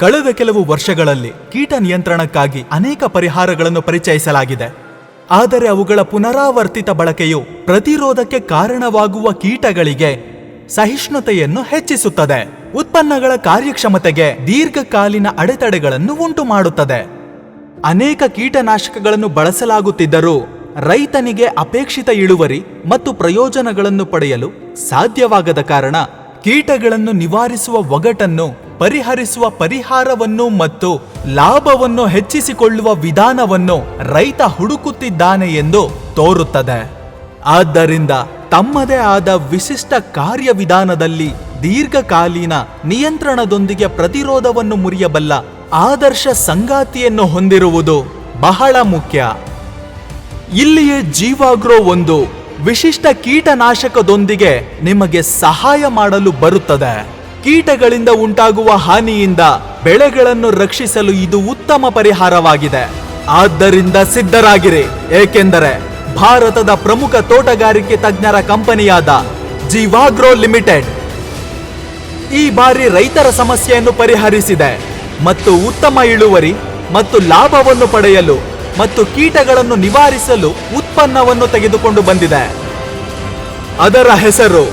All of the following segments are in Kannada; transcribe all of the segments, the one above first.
ಕಳೆದ ಕೆಲವು ವರ್ಷಗಳಲ್ಲಿ ಕೀಟ ನಿಯಂತ್ರಣಕ್ಕಾಗಿ ಅನೇಕ ಪರಿಹಾರಗಳನ್ನು ಪರಿಚಯಿಸಲಾಗಿದೆ. ಆದರೆ ಅವುಗಳ ಪುನರಾವರ್ತಿತ ಬಳಕೆಯು ಪ್ರತಿರೋಧಕ್ಕೆ ಕಾರಣವಾಗುವ ಕೀಟಗಳಿಗೆ ಸಹಿಷ್ಣುತೆಯನ್ನು ಹೆಚ್ಚಿಸುತ್ತದೆ. ಉತ್ಪನ್ನಗಳ ಕಾರ್ಯಕ್ಷಮತೆಗೆ ದೀರ್ಘಕಾಲೀನ ಅಡೆತಡೆಗಳನ್ನು ಉಂಟು ಮಾಡುತ್ತದೆ ಅನೇಕ ಕೀಟನಾಶಕಗಳನ್ನು ಬಳಸಲಾಗುತ್ತಿದ್ದರೂ ರೈತನಿಗೆ ಅಪೇಕ್ಷಿತ ಇಳುವರಿ ಮತ್ತು ಪ್ರಯೋಜನಗಳನ್ನು ಪಡೆಯಲು ಸಾಧ್ಯವಾಗದ ಕಾರಣ ಕೀಟಗಳನ್ನು ನಿವಾರಿಸುವ ಒಗಟನ್ನು, ಪರಿಹರಿಸುವ ಪರಿಹಾರವನ್ನು ಮತ್ತು ಲಾಭವನ್ನು ಹೆಚ್ಚಿಸಿಕೊಳ್ಳುವ ವಿಧಾನವನ್ನು ರೈತ ಹುಡುಕುತ್ತಿದ್ದಾನೆ ಎಂದು ತೋರುತ್ತದೆ. ಆದ್ದರಿಂದ ತಮ್ಮದೇ ಆದ ವಿಶಿಷ್ಟ ಕಾರ್ಯವಿಧಾನದಲ್ಲಿ ದೀರ್ಘಕಾಲೀನ ನಿಯಂತ್ರಣದೊಂದಿಗೆ ಪ್ರತಿರೋಧವನ್ನು ಮುರಿಯಬಲ್ಲ ಆದರ್ಶ ಸಂಗಾತಿಯನ್ನು ಹೊಂದಿರುವುದು ಬಹಳ ಮುಖ್ಯ. ಇಲ್ಲಿಯೇ ಜೀವಾಗ್ರೋ ಒಂದು ವಿಶಿಷ್ಟ ಕೀಟನಾಶಕದೊಂದಿಗೆ ನಿಮಗೆ ಸಹಾಯ ಮಾಡಲು ಬರುತ್ತದೆ. ಕೀಟಗಳಿಂದ ಉಂಟಾಗುವ ಹಾನಿಯಿಂದ ಬೆಳೆಗಳನ್ನು ರಕ್ಷಿಸಲು ಇದು ಉತ್ತಮ ಪರಿಹಾರವಾಗಿದೆ. ಆದ್ದರಿಂದ ಸಿದ್ಧರಾಗಿರಿ, ಏಕೆಂದರೆ ಭಾರತದ ಪ್ರಮುಖ ತೋಟಗಾರಿಕೆ ತಜ್ಞರ ಕಂಪನಿಯಾದ ಜೀವಾಗ್ರೋ ಲಿಮಿಟೆಡ್ ಈ ಬಾರಿ ರೈತರ ಸಮಸ್ಯೆಯನ್ನು ಪರಿಹರಿಸಿದೆ. ಮತ್ತು ಉತ್ತಮ ಇಳುವರಿ ಮತ್ತು ಲಾಭವನ್ನು ಪಡೆಯಲು ಮತ್ತು ಕೀಟಗಳನ್ನು ನಿವಾರಿಸಲು ಉತ್ಪನ್ನವನ್ನು ತೆಗೆದುಕೊಂಡು ಬಂದಿದೆ. ಅದರ ಹೆಸರು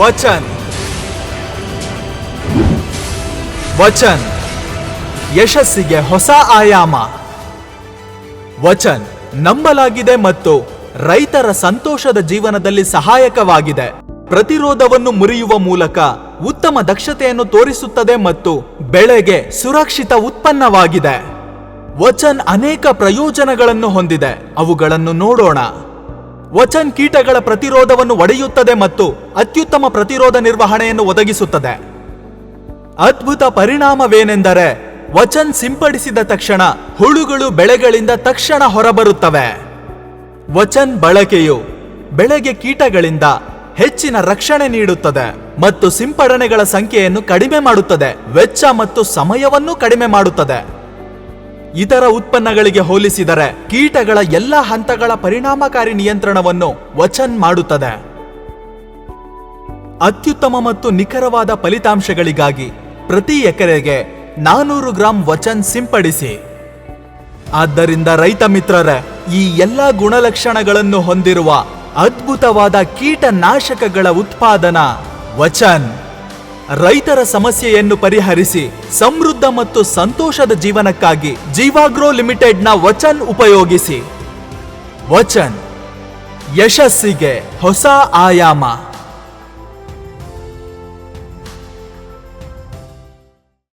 ವಚನ್. ವಚನ್. ಯಶಸ್ಸಿಗೆ ಹೊಸ ಆಯಾಮ. ವಚನ್ ನಂಬಲಾಗಿದೆ ಮತ್ತು ರೈತರ ಸಂತೋಷದ ಜೀವನದಲ್ಲಿ ಸಹಾಯಕವಾಗಿದೆ. ಪ್ರತಿರೋಧವನ್ನು ಮುರಿಯುವ ಮೂಲಕ ಉತ್ತಮ ದಕ್ಷತೆಯನ್ನು ತೋರಿಸುತ್ತದೆ ಮತ್ತು ಬೆಳೆಗೆ ಸುರಕ್ಷಿತ ಉತ್ಪನ್ನವಾಗಿದೆ. ವಚನ್ ಅನೇಕ ಪ್ರಯೋಜನಗಳನ್ನು ಹೊಂದಿದೆ. ಅವುಗಳನ್ನು ನೋಡೋಣ. ವಚನ್ ಕೀಟಗಳ ಪ್ರತಿರೋಧವನ್ನು ಒಡೆಯುತ್ತದೆ ಮತ್ತು ಅತ್ಯುತ್ತಮ ಪ್ರತಿರೋಧ ನಿರ್ವಹಣೆಯನ್ನು ಒದಗಿಸುತ್ತದೆ. ಅದ್ಭುತ ಪರಿಣಾಮವೇನೆಂದರೆ ವಚನ್ ಸಿಂಪಡಿಸಿದ ತಕ್ಷಣ ಹುಳುಗಳು ಬೆಳೆಗಳಿಂದ ತಕ್ಷಣ ಹೊರಬರುತ್ತವೆ. ವಚನ್ ಬಳಕೆಯು ಬೆಳೆಗೆ ಕೀಟಗಳಿಂದ ಹೆಚ್ಚಿನ ರಕ್ಷಣೆ ನೀಡುತ್ತದೆ ಮತ್ತು ಸಿಂಪಡಣೆಗಳ ಸಂಖ್ಯೆಯನ್ನು ಕಡಿಮೆ ಮಾಡುತ್ತದೆ. ವೆಚ್ಚ ಮತ್ತು ಸಮಯವನ್ನು ಕಡಿಮೆ ಮಾಡುತ್ತದೆ. ಇತರ ಉತ್ಪನ್ನಗಳಿಗೆ ಹೋಲಿಸಿದರೆ ಕೀಟಗಳ ಎಲ್ಲ ಹಂತಗಳ ಪರಿಣಾಮಕಾರಿ ನಿಯಂತ್ರಣವನ್ನು ವಚನ್ ಮಾಡುತ್ತದೆ. ಅತ್ಯುತ್ತಮ ಮತ್ತು ನಿಖರವಾದ ಫಲಿತಾಂಶಗಳಿಗಾಗಿ ಪ್ರತಿ ಎಕರೆಗೆ ನಾನೂರು ಗ್ರಾಂ ವಚನ್ ಸಿಂಪಡಿಸಿ. ಆದ್ದರಿಂದ ರೈತ ಮಿತ್ರರೇ, ಈ ಎಲ್ಲ ಗುಣಲಕ್ಷಣಗಳನ್ನು ಹೊಂದಿರುವ ಅದ್ಭುತವಾದ ಕೀಟನಾಶಕಗಳ ಉತ್ಪಾದನಾ ವಚನ್. ರೈತರ ಸಮಸ್ಯೆಯನ್ನು ಪರಿಹರಿಸಿ ಸಮೃದ್ಧ ಮತ್ತು ಸಂತೋಷದ ಜೀವನಕ್ಕಾಗಿ ಜೀವಾಗ್ರೋ ಲಿಮಿಟೆಡ್ನ ವಚನ್ ಉಪಯೋಗಿಸಿ. ವಚನ್. ಯಶಸ್ಸಿಗೆ ಹೊಸ ಆಯಾಮ.